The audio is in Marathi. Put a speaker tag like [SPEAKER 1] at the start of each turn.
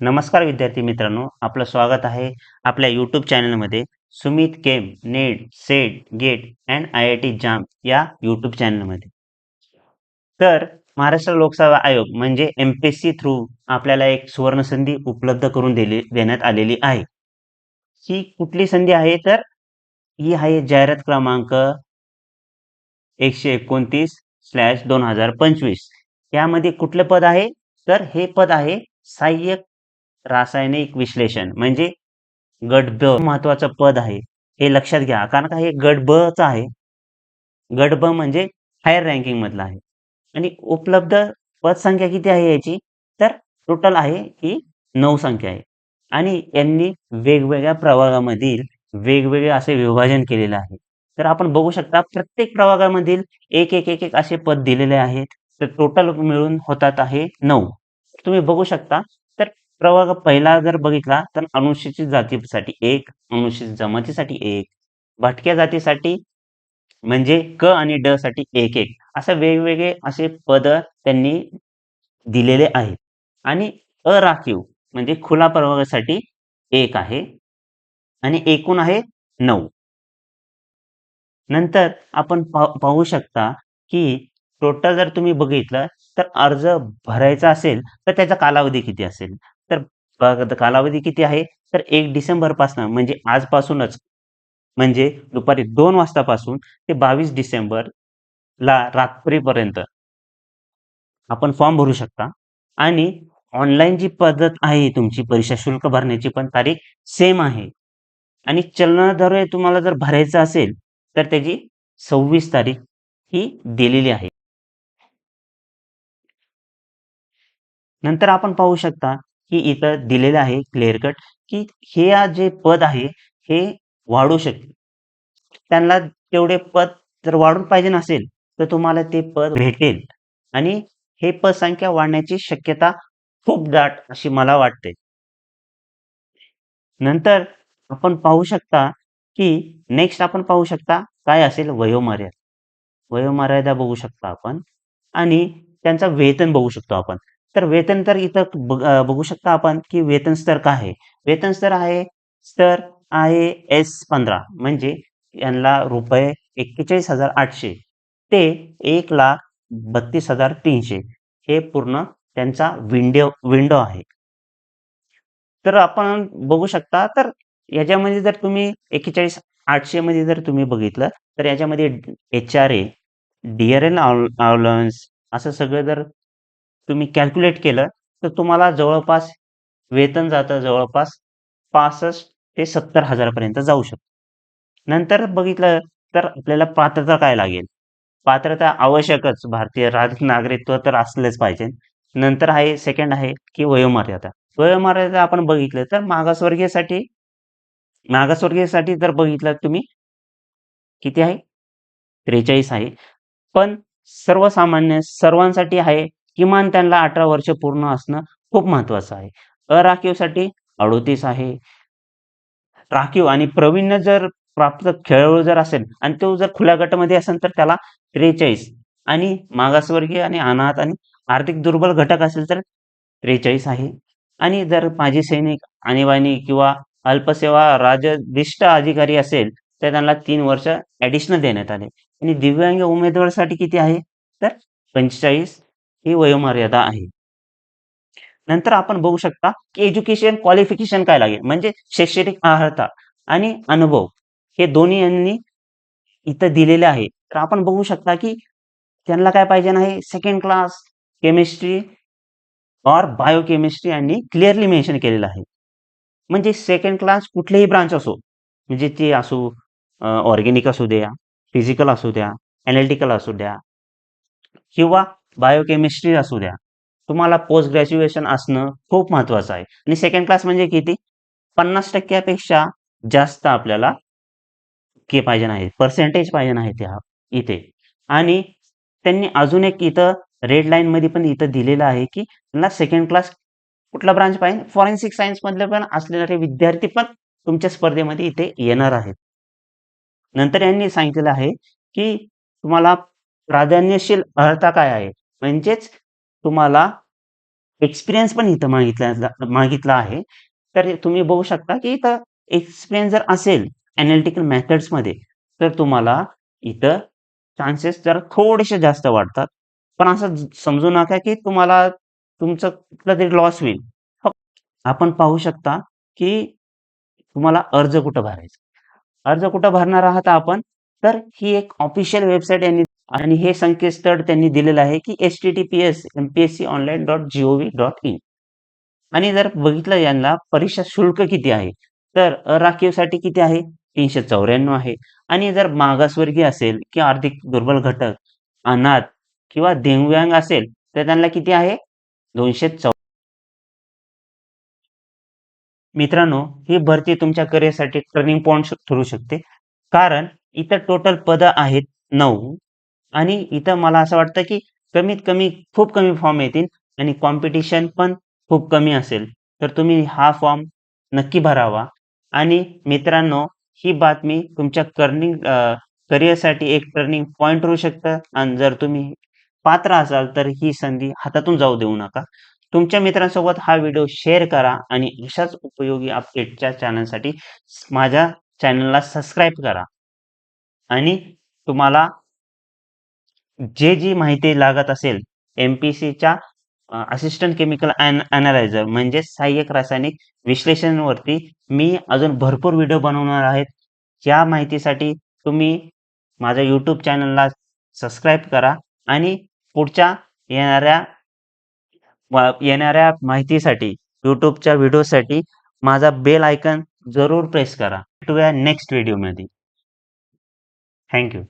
[SPEAKER 1] नमस्कार विद्यार्थी मित्रांनो आपलं स्वागत आहे आपल्या यूट्यूब चॅनलमध्ये Sumit chem NET SET GATE and I I T JAM या यूट्यूब चॅनलमध्ये तर महाराष्ट्र लोकसेवा आयोग म्हणजे M P S C through आपल्याला एक सुवर्णसंधी उपलब्ध करून दिली देण्यात आलेली आहे. ही कुठली संधी आहे? तर ही आहे जाहिरात क्रमांक एकशे एकोणतीस स्लॅश दोन हजार पंचवीस. यामध्ये कुठलं पद आहे? तर हे पद आहे सहाय्यक रासायनिक विश्लेषण म्हणजे गट ब महत्वाचं पद आहे हे लक्षात घ्या. कारण का हे गट ब च आहे? गट ब म्हणजे हायर रँकिंग मधला आहे. आणि उपलब्ध पद संख्या किती आहे याची? तर टोटल आहे ही नऊ संख्या आहे. आणि यांनी वेगवेगळ्या प्रभागामधील वेगवेगळे असे विभाजन केलेले आहे. तर आपण बघू शकता प्रत्येक प्रभागामधील एक एक एक एक असे पद दिलेले आहेत. तर टोटल मिळून होतात आहे नऊ. तुम्ही बघू शकता प्रवर्ग पहिला जर बघितला तर अनुसूचित जातीसाठी एक अनुसूचित जमातीसाठी एक भटक्या जातीसाठी म्हणजे क आणि ड साठी एक एक. असे वेगवेगळे असे पद त्यांनी दिलेले आहेत. आणि अराखीव म्हणजे खुला प्रवर्गासाठी एक आहे आणि एकूण आहे नऊ. नंतर आपण पाहू शकता की टोटल जर तुम्ही बघितलं तर अर्ज भरायचा असेल तर त्याचा कालावधी किती असेल? तर कालावधी किती आहे? तर एक डिसेंबरपासून म्हणजे आजपासूनच म्हणजे दुपारी दोन वाजतापासून ते बावीस डिसेंबर ला रात्रीपर्यंत आपण फॉर्म भरू शकता. आणि ऑनलाईन जी पद्धत आहे तुमची परीक्षा शुल्क भरण्याची पण तारीख सेम आहे. आणि चलनाद्वारे तुम्हाला जर भरायचं असेल तर त्याची सव्वीस तारीख ही दिलेली आहे. नंतर आपण पाहू शकता की इथं दिलेलं आहे क्लिअर कट की हे जे पद आहे हे वाढू शकते. त्यांना तेवढे पद जर वाढून पाहिजे नसेल तर तुम्हाला ते पद भेटेल. आणि हे पद संख्या वाढण्याची शक्यता खूप दाट अशी मला वाटते. नंतर आपण पाहू शकता की नेक्स्ट आपण पाहू शकता काय असेल वयोमर्यादा. वयोमर्यादा बघू शकता आपण आणि त्यांचा वेतन बघू शकतो आपण. तर वेतन तर इथं बघू शकता आपण की वेतन स्तर काय आहे? वेतन स्तर आहे स्तर आहे एस पंधरा. म्हणजे यांना रुपये एक्केचाळीस हजार आठशे ते एक लाख बत्तीस हजार तीनशे. हे पूर्ण त्यांचा विंडो विंडो आहे. तर आपण बघू शकता तर याच्यामध्ये जर तुम्ही एक्केचाळीस आठशे मध्ये जर तुम्ही बघितलं तर याच्यामध्ये H R A D R L allowance असं सगळं जर तुम्ही कॅल्क्युलेट केलं तर तुम्हाला जवळपास वेतन जातं जवळपास पासष्ट ते सत्तर हजारापर्यंत जाऊ शकतो. नंतर बघितलं तर आपल्याला पात्रता काय लागेल? पात्रता आवश्यकच. भारतीय राज नागरिकत्व तर असलेच पाहिजे. नंतर आहे सेकंड आहे की वयोमर्यादा. वयोमर्यादा आपण बघितलं तर मागासवर्गीयसाठी मागासवर्गीयसाठी जर बघितलं तुम्ही किती आहे? त्रेचाळीस आहे. पण सर्वसामान्य सर्वांसाठी आहे किमान त्यांना अठरा वर्ष पूर्ण असणं खूप महत्वाचं आहे. अराखीवसाठी अडोतीस आहे. राखीव आणि प्रवीण जर प्राप्त खेळाडू जर असेल आणि तो जर खुल्या गटामध्ये असेल तर त्याला त्रेचाळीस आणि मागासवर्गीय आणि अनाथ आणि आर्थिक दुर्बल घटक असेल तर त्रेचाळीस आहे. आणि जर माजी सैनिक आणीबाणी किंवा अल्पसेवा राजदिष्ट अधिकारी असेल तर त्यांना तीन वर्ष ऍडिशनल देण्यात आले. आणि दिव्यांग उमेदवारासाठी किती आहे? तर पंचेचाळीस ही वयोमर्यादा आहे. नंतर आपण बघू शकता की एज्युकेशन क्वालिफिकेशन काय लागेल? म्हणजे शैक्षणिक अर्हता आणि अनुभव हे दोन्ही यांनी इथं दिलेले आहे. तर आपण बघू शकता की त्यांना काय पाहिजे आहे? सेकंड क्लास केमिस्ट्री और बायोकेमिस्ट्री यांनी क्लिअरली मेन्शन केलेलं आहे. म्हणजे सेकंड क्लास कुठलेही ब्रांच असो म्हणजे ते असो ऑर्गेनिक असू द्या फिजिकल असू द्या अनालिटिकल असू द्या किंवा बायोकेमिस्ट्री असू द्या. तुम्हाला पोस्ट ग्रॅज्युएशन असणं खूप महत्वाचं आहे. आणि सेकंड क्लास म्हणजे किती? पन्नास टक्क्यापेक्षा जास्त आपल्याला के पाहिजे आहे पर्सेंटेज पाहिजे आहे त्या इथे. आणि त्यांनी अजून एक इथं रेड लाईन मध्ये पण इथं दिलेलं आहे की त्यांना सेकंड क्लास कुठला ब्रांच पाहिजे? फॉरेन्सिक सायन्स मधले पण असलेले विद्यार्थी पण तुमच्या स्पर्धेमध्ये इथे येणार आहेत. नंतर यांनी सांगितलेलं आहे की तुम्हाला प्राधान्यशील अर्हता काय आहे? म्हणजेच तुम्हाला एक्सपिरियन्स पण इथं मागितला मागितला आहे. तर तुम्ही बघू शकता, की इथं एक्सपिरियन्स जर असेल अनालिटिकल मेथड्समध्ये, तर तुम्हाला इथं चान्सेस जरा थोडेसे जास्त वाटतात. पण असं समजू नका, की तुम्हाला तुमचं कुठलातरी लॉस होईल. हो, आपण पाहू शकता, की तुम्हाला अर्ज कुठं भरायचा. अर्ज कुठं भरणार आहात आपण? तर ही एक ऑफिशियल वेबसाईट यांनी आणि हे संकेतस्थळ त्यांनी दिलेलं आहे, की https://mpsconline.gov.in आणि जर बघितलं यांना परीक्षा शुल्क किती आहे, तर अराखीवसाठी किती आहे? 394 आहे आणि जर मागासवर्गीय असेल किंवा आर्थिक दुर्बल घटक, अनाथ किंवा दिव्यांग असेल, तर त्यांना किती आहे? 204 मित्रांनो, ही भरती तुमच्या करिअरसाठी टर्निंग पॉईंट ठरू शकते. कारण इथं टोटल पदं आहेत नऊ आणि इथं मला असं वाटतं, की कमीत कमी खूप कमी फॉर्म येतील आणि कॉम्पिटिशन पण खूप कमी असेल. तर तुम्ही हा फॉर्म नक्की भरावा आणि मित्रांनो, ही बातमी तुमच्या कर्निंग करिअरसाठी एक टर्निंग पॉइंट होऊ शकतं आणि जर तुम्ही पात्र असाल, तर ही संधी हातातून जाऊ देऊ नका. तुमच्या मित्रांसोबत हा व्हिडिओ शेअर करा आणि अशाच उपयोगी अपडेटच्या चॅनलसाठी माझ्या चॅनलला सबस्क्राईब करा. आणि तुम्हाला जे जी माहिती लागत असेल एम-पी-सीच्या असिस्टंट केमिकल अनालायझर म्हणजे सहाय्यक रासायनिक विश्लेषणवरती मी अजून भरपूर व्हिडिओ बनवणार आहेत. या माहितीसाठी तुम्ही माझ्या यूट्यूब चॅनलला सबस्क्राईब करा आणि पुढच्या येणाऱ्या येणाऱ्या माहितीसाठी यूट्यूबच्या व्हिडिओसाठी माझा बेल आयकन जरूर प्रेस करा. भेटूया नेक्स्ट व्हिडिओमध्ये. Thank you.